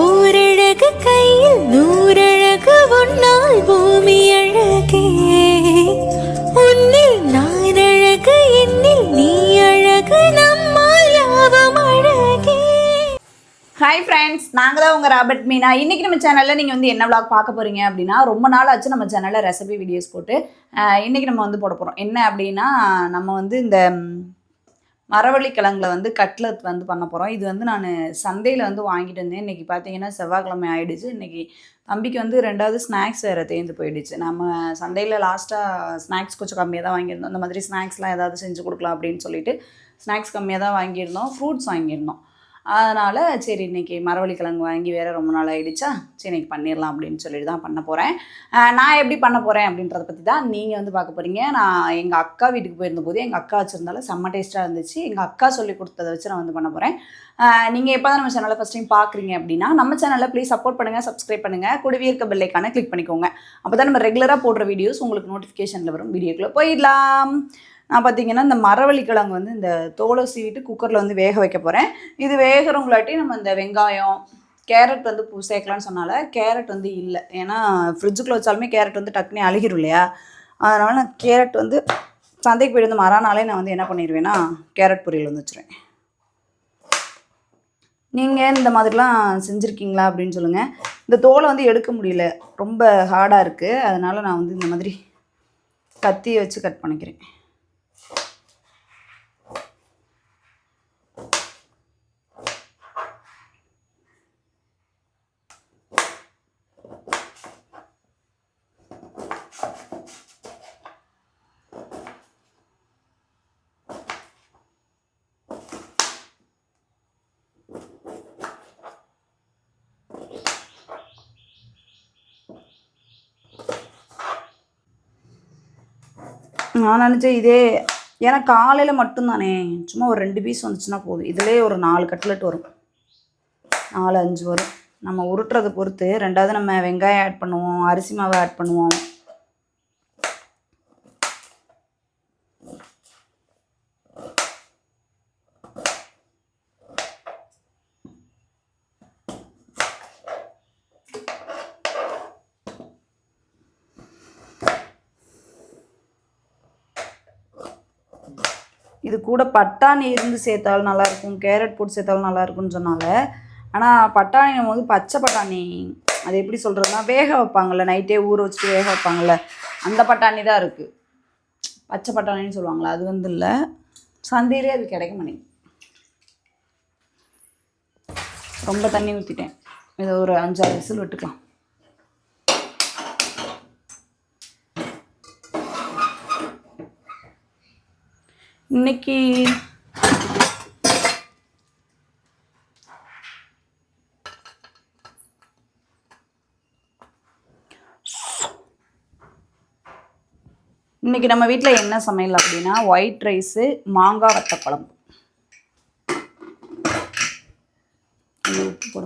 ஓரழகு கையில் நூறழகு உன்னால் பூமி அழகே. உன்னில் நான் அழகு என்னில் நீ அழகு நம்மால் யாவும் அழகே. ஹாய் ஃப்ரெண்ட்ஸ் நாங்கள் தான் உங்கள் ராபர்ட் மீனா. இன்றைக்கி நம்ம சேனலில் நீங்கள் வந்து என்ன விளாக் பார்க்க போகிறீங்க அப்படின்னா ரொம்ப நாள் ஆச்சு நம்ம சேனலில் ரெசிபி வீடியோஸ் போட்டு. இன்றைக்கி நம்ம வந்து போட போகிறோம் என்ன அப்படின்னா நம்ம வந்து இந்த மரவள்ளி கிழங்குல வந்து கட்லத் வந்து பண்ண போகிறோம் இது வந்து நான் சந்தையில் வந்து வாங்கிட்டு வந்தேன். இன்றைக்கி பார்த்தீங்கன்னா செவ்வாய்க்கிழமை ஆயிடுச்சு. இன்றைக்கி தம்பிக்கு வந்து ரெண்டாவது ஸ்நாக்ஸ் வேறு தேர்ந்து போயிடுச்சு. நம்ம சந்தையில் லாஸ்ட்டாக ஸ்நாக்ஸ் கொஞ்சம் கம்மியாக தான் வாங்கியிருந்தோம். இந்த மாதிரி ஸ்நாக்ஸ்லாம் ஏதாவது செஞ்சு கொடுக்கலாம் அப்படின்னு சொல்லிட்டு ஸ்நாக்ஸ் கம்மியாக தான் வாங்கியிருந்தோம். ஃப்ரூட்ஸ் வாங்கியிருந்தோம். அதனால் சரி இன்னைக்கு மரவள்ளி கிழங்கு வாங்கி வேறு ரொம்ப நாள் ஆகிடுச்சா சரி இன்னைக்கு பண்ணிடலாம் அப்படின்னு சொல்லிட்டு தான் பண்ண போகிறேன் நான் எப்படி பண்ண போகிறேன் அப்படின்றத பற்றி தான் நீங்கள் வந்து பார்க்க போகிறீங்க நான் எங்கள் அக்கா வீட்டுக்கு போயிருந்தபோது எங்கள் அக்கா வச்சுருந்தாலும் செம்ம டேஸ்ட்டாக இருந்துச்சு. எங்கள் அக்கா சொல்லி கொடுத்ததை வச்சு நான் வந்து பண்ண போகிறேன் நீங்கள் எப்போ தான் நம்ம சேனலை ஃபஸ்ட் டைம் பார்க்குறீங்க அப்படின்னா நம்ம சேனலில் ப்ளீஸ் சப்போர்ட் பண்ணுங்கள் சப்ஸ்கிரைப் பண்ணுங்கள் கூடவே இருக்க பெல்லைக்கான கிளிக் பண்ணிக்கோங்க. அப்போ தான் நம்ம ரெகுலராக போடுற வீடியோஸ் உங்களுக்கு நோட்டிஃபிகேஷனில் வரும். வீடியோக்குள்ளே போயிடலாம். நான் பார்த்தீங்கன்னா இந்த மரவள்ளி கிழங்கு வந்து இந்த தோலை சீவிட்டு குக்கரில் வந்து வேக வைக்க போகிறேன் இது வேகிறவங்களாட்டி நம்ம இந்த வெங்காயம் கேரட் வந்து பூ சேர்க்கலான்னு சொன்னால கேரட் வந்து இல்லை. ஏன்னா ஃப்ரிட்ஜுக்குள்ளே வச்சாலுமே கேரட் வந்து டக்குனே அழுகிரும் இல்லையா? அதனால் நான் கேரட் வந்து சந்தைக்கு போயிருந்து வந்து மறானாலே நான் வந்து என்ன பண்ணிடுவேன்னா கேரட் பொரியல் வந்து வச்சுருவேன். நீங்கள் இந்த மாதிரிலாம் செஞ்சுருக்கீங்களா அப்படின்னு சொல்லுங்கள் இந்த தோலை வந்து எடுக்க முடியல. ரொம்ப ஹார்டாக இருக்குது அதனால் நான் வந்து இந்த மாதிரி கத்தியை வச்சு கட் பண்ணிக்கிறேன். நான் நினச்சேன் இதே ஏன்னா காலையில் மட்டும்தானே. சும்மா ஒரு ரெண்டு பீஸ் வந்துச்சுன்னா போதும். இதுலேயே ஒரு நாலு கட்லெட் வரும். நாலு அஞ்சு வரும். நம்ம உருட்டுறதை பொறுத்து ரெண்டாவது நம்ம வெங்காயம் ஆட் பண்ணுவோம் அரிசி மாவு ஆட் பண்ணுவோம். இது கூட பட்டாணி இருந்து சேர்த்தாலும் நல்லாயிருக்கும் கேரட் போட்டு சேர்த்தாலும் நல்லா இருக்கும்னு சொன்னால ஆனால் பட்டாணி நம்ம வந்து பச்சை பட்டாணி அது எப்படி சொல்கிறதுனா வேக வைப்பாங்கள்ல நைட்டே ஊற வச்சுட்டு வேக வைப்பாங்கள்ல அந்த பட்டாணி தான் இருக்குது பச்சை பட்டாணின்னு சொல்லுவாங்களே அது வந்து இல்லை. சந்தையிலே அது கிடைக்க மாட்டேங்குது. ரொம்ப தண்ணி ஊற்றிட்டேன் இதை ஒரு அஞ்சாறு விசில் விட்டுக்கலாம். இன்னைக்கு இன்னைக்கு நம்ம வீட்டில் என்ன சமையல் அப்படின்னா ஒயிட் ரைஸு மாங்காய் வத்த குழம்பு உப்பு போட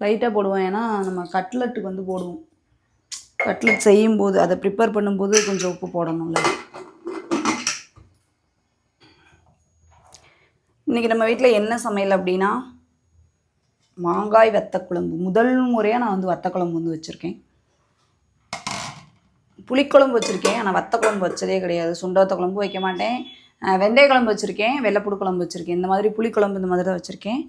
லைட்டாக போடுவோம் ஏன்னா நம்ம கட்லெட்டுக்கு வந்து போடுவோம். கட்லெட் செய்யும்போது அதை ப்ரிப்பேர் பண்ணும்போது கொஞ்சம் உப்பு போடணும்ல. இன்றைக்கி நம்ம வீட்டில் என்ன சமையல் அப்படின்னா மாங்காய் வத்தக்குழம்பு. முதல் முறையாக நான் வந்து வத்தக்குழம்பு வந்து வச்சுருக்கேன். புளிக்குழம்பு வச்சுருக்கேன் ஆனால் வத்தக்குழம்பு வச்சதே கிடையாது. சுண்ட வத்த குழம்பு வைக்க மாட்டேன். வெந்தய குழம்பு வச்சுருக்கேன் வெள்ளைப்புடு குழம்பு வச்சுருக்கேன். இந்த மாதிரி புளிக்குழம்பு இந்த மாதிரி தான் வச்சுருக்கேன்.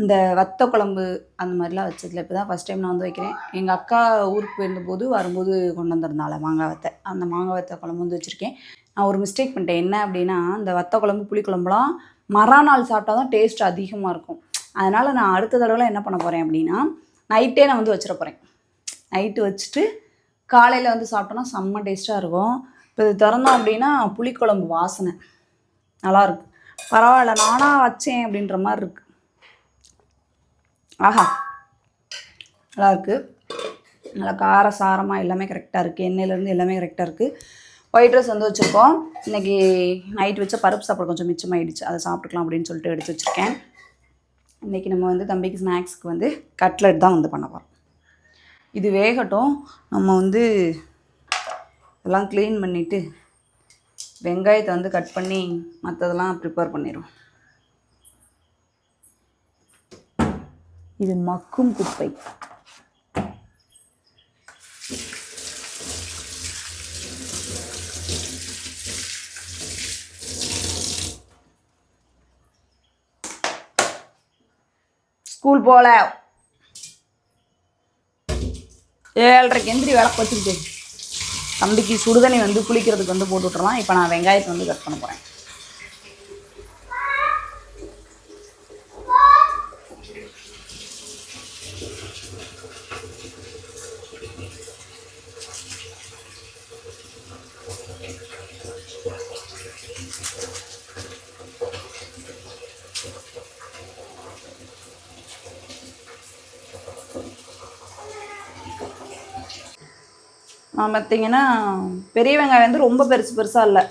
இந்த வத்த குழம்பு அந்த மாதிரிலாம் வச்சதில்ல இப்போ தான் ஃபஸ்ட் டைம் நான் வந்து வைக்கிறேன். எங்கள் அக்கா ஊருக்கு போயிருந்தபோது வரும்போது கொண்டு வந்திருந்தாள் மாங்காய் வத்தை. அந்த மாங்காய் வத்த குழம்பு வந்து வச்சுருக்கேன். நான் ஒரு மிஸ்டேக் பண்ணிட்டேன். என்ன அப்படின்னா இந்த வத்த குழம்பு புளிக்குழம்புலாம் மறாநாள் சாப்பிட்டா தான் டேஸ்ட் அதிகமாக இருக்கும். அதனால் நான் அடுத்த தடவை என்ன பண்ண போகிறேன் அப்படின்னா நைட்டே நான் வந்து வச்சிட போகிறேன் நைட்டு வச்சுட்டு காலையில் வந்து சாப்பிட்டோன்னா செம்ம டேஸ்ட்டாக இருக்கும். இப்போ இது திறந்தோம் அப்படின்னா புளிக்குழம்பு வாசனை. நல்லாயிருக்கு பரவாயில்ல நானாக வச்சேன் அப்படின்ற மாதிரி இருக்குது ஆஹா. நல்லா இருக்குது நல்லா கார சாரமாக எல்லாமே கரெக்டாக இருக்குது எண்ணெயிலேருந்து எல்லாமே கரெக்டாக இருக்குது ஒயிட் ரைஸ் வந்து வச்சுருக்கோம். இன்றைக்கி நைட் வச்ச பருப்பு சாப்பாடு கொஞ்சம் மிச்சமாயிடுச்சு. அதை சாப்பிட்டுக்கலாம் அப்படின்னு சொல்லிட்டு எடுத்து வச்சுருக்கேன். இன்றைக்கி நம்ம வந்து தம்பிக்கு ஸ்நாக்ஸ்க்கு வந்து கட்லெட் தான் வந்து பண்ண போகிறோம் இது வேகட்டும். நம்ம வந்து எல்லாம் க்ளீன் பண்ணிவிட்டு வெங்காயத்தை வந்து கட் பண்ணி மற்றதெல்லாம் ப்ரிப்பேர் பண்ணிடுவோம். இது மக்கும் குப்பை. ஸ்கூல் போகல ஏழரைக்கு எந்திரி விளக்கு வச்சுக்கிட்டு தம்பிக்கு சுடுதண்ணி வந்து குளிக்கிறதுக்கு வந்து போட்டு விட்டுறலாம். இப்போ நான் வெங்காயத்தை வந்து கட் பண்ண போகிறேன் பார்த்தீங்கன்னா பெரிய வெங்காயம் வந்து ரொம்ப பெருசு பெருசாக இல்லை.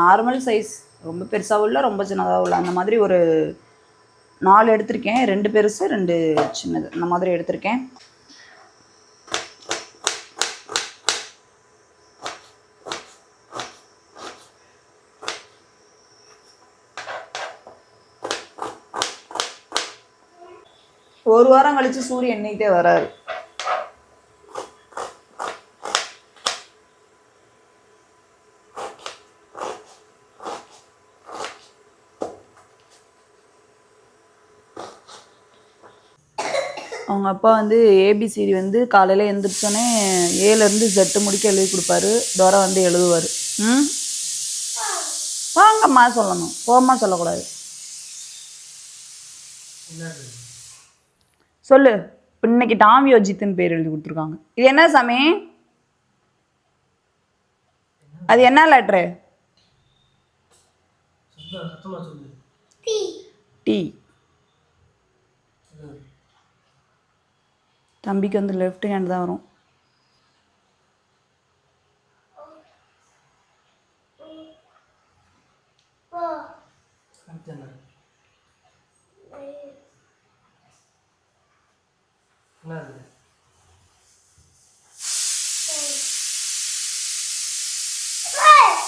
நார்மல் சைஸ் ரொம்ப பெருசாகவும் இல்லை ரொம்ப சின்னதாகவும் இல்லை அந்த மாதிரி ஒரு நாலு எடுத்திருக்கேன். ரெண்டு பெருசு ரெண்டு சின்னது. அந்த மாதிரி எடுத்திருக்கேன். ஒரு வாரம் கழிச்சு சூரியன் எண்ணிக்கிட்டே வராரு. அவங்க அப்பா வந்து ஏபிசிடி வந்து காலையில் எழுந்திரிச்சோன்னே ஏலேருந்து ஜெட்டு முடிக்க எழுதி கொடுப்பாரு. துரை வந்து எழுதுவார். ம்? வாங்கம்மா சொல்லணும். போம்மா சொல்லக்கூடாது. சொல்லு. இன்னைக்கு டாம் யோஜித்துன்னு பேர் எழுதி கொடுத்துருக்காங்க. இது என்ன சாமி? அது என்ன லெட்ரு டி தம்பிக்கு வந்து லெஃப்ட் ஹேண்ட் தான் வரும்.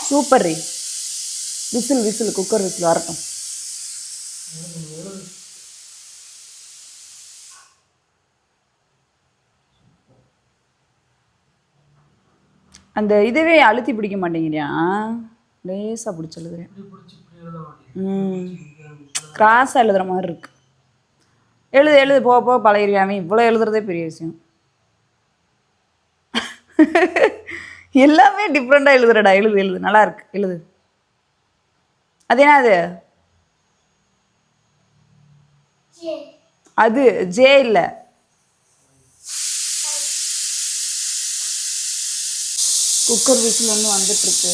சூப்பர் ரீ விசில் விசில் குக்கர் விசில் வரட்டும். அந்த இதுவே அழுத்தி பிடிக்க மாட்டேங்கிறியா? லேசாக பிடிச்சி எழுதுறேன் ம். கிராஸாக எழுதுற மாதிரி இருக்கு. எழுது எழுது போக போக பழகிருக்காம. இவ்வளோ எழுதுறதே பெரிய விஷயம். எல்லாமே டிஃப்ரெண்ட்டாக எழுதுறடா. எழுது எழுது. நல்லா இருக்கு. எழுது. அது என்ன அது? அது ஜே இல்லை. குக்கர் விசில் ஒன்று வந்துட்டுருக்கு.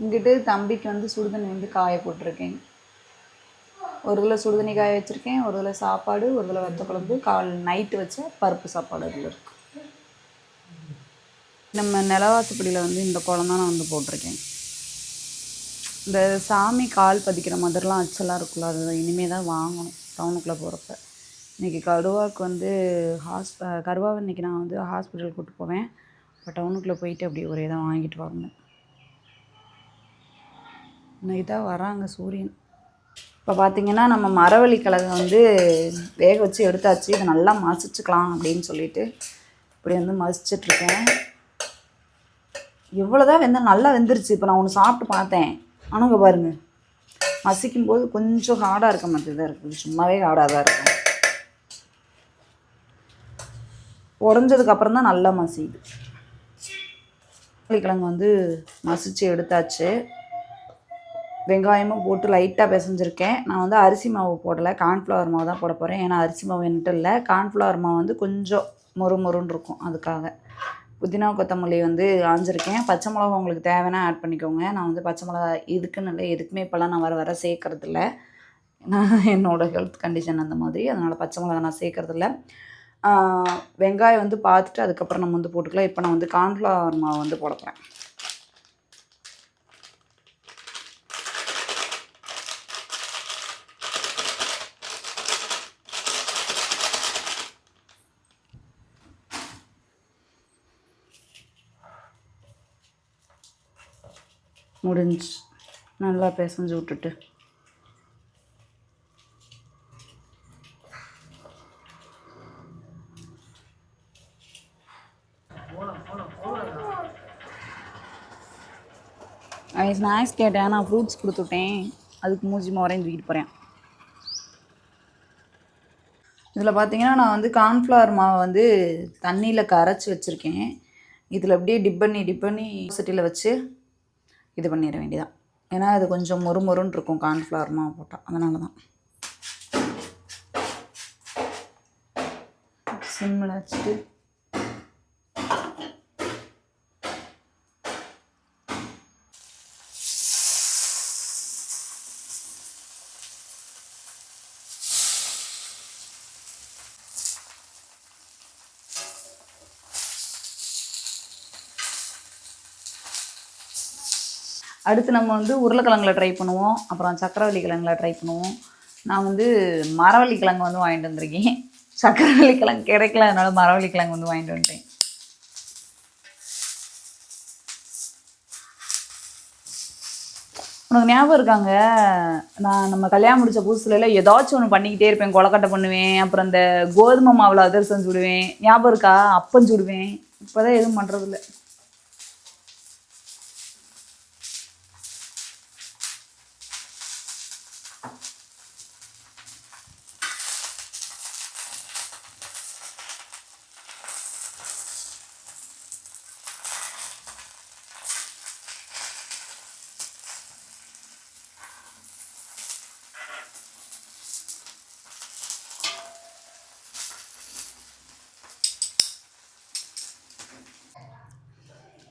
இங்கிட்டு தம்பிக்கு வந்து சுடுதண்ணி வந்து காய போட்டிருக்கேன். ஒரு இதில் சுடுதண்ணி காய வச்சுருக்கேன். ஒரு இதில் சாப்பாடு ஒரு இதில் வத்த குழம்பு கால் நைட்டு வச்ச பருப்பு சாப்பாடு அதில் இருக்கு. நம்ம நிலவாசப்படியில் வந்து இந்த குளம் தான் நான் வந்து போட்டிருக்கேன். இந்த சாமி கால் பதிக்கிற மாதிரிலாம் அச்சலாக இருக்குல்ல அது இனிமேல் தான் வாங்கணும் டவுனுக்குள்ளே போகிறப்ப இன்றைக்கி கருவாவுக்கு வந்து ஹாஸ் கருவாவை இன்றைக்கி நான் வந்து ஹாஸ்பிட்டல் கூப்பிட்டு போவேன். இப்போ டவுனுக்குள்ளே போயிட்டு அப்படியே ஒரே தான் வாங்கிட்டு வரணும். இன்னைக்கு தான் வராங்க சூரியன். இப்போ பார்த்தீங்கன்னா நம்ம மரவள்ளி கிழங்க வந்து வேக வச்சு எடுத்தாச்சு. இதை நல்லா மசிச்சுக்கலாம் அப்படின்னு சொல்லிட்டு இப்படி வந்து மசிச்சிட்ருக்கேன் எவ்வளோதான் வெந்த நல்லா வெந்துருச்சு. இப்போ நான் ஒன்று சாப்பிட்டு பார்த்தேன். ஆனாங்க பாருங்க. மசிக்கும் போது கொஞ்சம் ஹார்டாக இருக்க மாதிரி தான் இருக்குது சும்மாவே ஹார்டாக தான் இருக்கும் உடஞ்சதுக்கப்புறம் தான் நல்லா மசியுது. கிழங்கு வந்து மசிச்சு எடுத்தாச்சு. வெங்காயமும் போட்டு லைட்டாக பிசைஞ்சிருக்கேன். நான் வந்து அரிசி மாவு போடலை. கார்ன்ஃப்ளவர் மாவு தான் போட போகிறேன் ஏன்னா அரிசி மாவு என்கிட்ட இல்லை. கார்ன்ஃப்ளவர் மாவு வந்து கொஞ்சம் மொறு மொறுன்னு இருக்கும் அதுக்காக. புதினா கொத்தமல்லி வந்து ஆஞ்சிருக்கேன் பச்சை மிளகா உங்களுக்கு தேவைன்னா ஆட் பண்ணிக்கோங்க. நான் வந்து பச்சை மிளகா இதுக்குன்னு இல்லை எதுக்குமே இப்போல்லாம் நான் வர வர சேர்க்கறதில்ல. நான் என்னோடய ஹெல்த் கண்டிஷன் அந்த மாதிரி. அதனால் பச்சை மிளகா நான் சேர்க்கறதில்ல. வெங்காயம் வந்து பார்த்துட்டு அதுக்கப்புறம் நம்ம வந்து போட்டுக்கலாம். இப்போ நான் வந்து கார்ன்ஃப்ளவர் மாவு வந்து போட போகிறேன் முடிஞ்சு நல்லா பேசஞ்சு விட்டுட்டு. அவன் ஸ்நாக்ஸ் கேட்டேன் நான் ஃப்ரூட்ஸ் கொடுத்துட்டேன். அதுக்கு மூஞ்சி மோரையும் தூக்கிட்டு போகிறேன் இதில் பார்த்தீங்கன்னா நான் வந்து கார்ன்ஃப்ளவர் மாவை வந்து தண்ணியில் கரைச்சி வச்சுருக்கேன். இதில் அப்படியே டிப் பண்ணி டிப் பண்ணி சட்டியில் வச்சு இது பண்ணிட வேண்டியதான் ஏன்னா அது கொஞ்சம் மொறு மொறுன்னு இருக்கும் கார்ன்ஃப்ளவர் மாவு போட்டால் அதனால தான் சிம்மில் வச்சுட்டு அடுத்து நம்ம வந்து உருளைக்கிழங்குல ட்ரை பண்ணுவோம். அப்புறம் சக்கரவள்ளி கிழங்குல ட்ரை பண்ணுவோம். நான் வந்து மரவள்ளி கிழங்கு வந்து வாங்கிட்டு வந்திருக்கேன். சக்கரவள்ளி கிழங்கு கிடைக்கல அதனால மரவள்ளி கிழங்கு வந்து வாங்கிட்டு வந்துட்டேன். உனக்கு ஞாபகம் இருக்காங்க? நான் நம்ம கல்யாணம் முடிச்ச புதுசுல ஏதாச்சும் ஒன்று பண்ணிக்கிட்டே இருப்பேன். கொலக்கட்டை பண்ணுவேன். அப்புறம் இந்த கோதுமை மாவில் அதிரசம் சுடுவேன். ஞாபகம் இருக்கா? அப்பம் சுடுவேன். இப்போதான் எதுவும் பண்ணுறதில்ல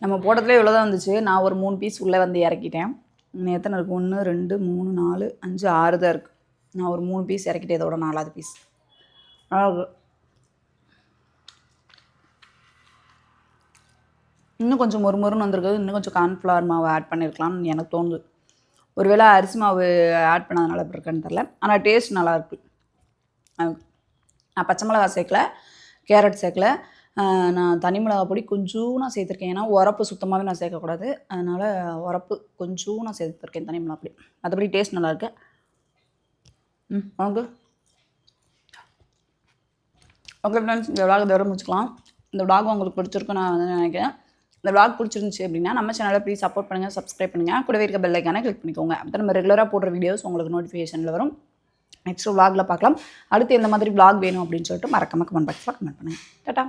நம்ம போட்டதுலேயே இவ்வளோ தான் வந்துச்சு. நான் ஒரு மூணு பீஸ் உள்ளே வந்து இறக்கிட்டேன். எத்தனை இருக்குது ஒன்று ரெண்டு மூணு நாலு அஞ்சு ஆறு தான் இருக்குது நான் ஒரு மூணு பீஸ் இறக்கிட்டேன். இதோட நாலாவது பீஸ் அழகு இன்னும் கொஞ்சம் மொறு மொறுன்னு வந்திருக்கு இன்னும் கொஞ்சம் கார்ன்ஃப்ளவர் மாவு ஆட் பண்ணியிருக்கலாம்னு எனக்கு தோணுது. ஒருவேளை அரிசி மாவு ஆட் பண்ணாதனால இப்படி இருக்கான்னு தெரில ஆனால் டேஸ்ட் நல்லாயிருக்கு. நான் பச்சை மிளகா சேர்க்கல கேரட் சேர்க்கல. நான் தனி மிளகா பொடி கொஞ்சம் நான் சேர்த்துருக்கேன். ஏன்னா உரப்பு சுத்தமாகவே நான் சேர்க்கக்கூடாது. அதனால் உரப்பு கொஞ்சம் நான் சேர்த்துருக்கேன் தனி மிளகா பொடி. மற்றபடி டேஸ்ட் நல்லாயிருக்கு. ம் உனக்கு? ஓகே ஃப்ரெண்ட்ஸ் இந்த விளாக் தவிர முடிச்சுக்கலாம். இந்த விளாக் உங்களுக்கு பிடிச்சிருக்கும் நான் வந்து நினைக்கிறேன். இந்த விளாக் பிடிச்சிருந்துச்சி அப்படின்னா நம்ம சேனலை ப்ளீஸ் சப்போர்ட் பண்ணுங்கள் சப்ஸ்கிரைப் பண்ணுங்கள் கூடவே இருக்க பெல்லைக்கான கிளிக் பண்ணிக்கோங்க. அப்போ நம்ம ரெகுலராக போடுற வீடியோஸ் உங்களுக்கு நோட்டிஃபிகேஷனில் வரும். நெக்ஸ்ட் விளாகில் பார்க்கலாம். அடுத்து எந்த மாதிரி விளாக் வேணும் அப்படின்னு சொல்லிட்டு மறக்காம கமெண்ட் பாக்ஸில் கமெண்ட் பண்ணுங்கள் டாட்டா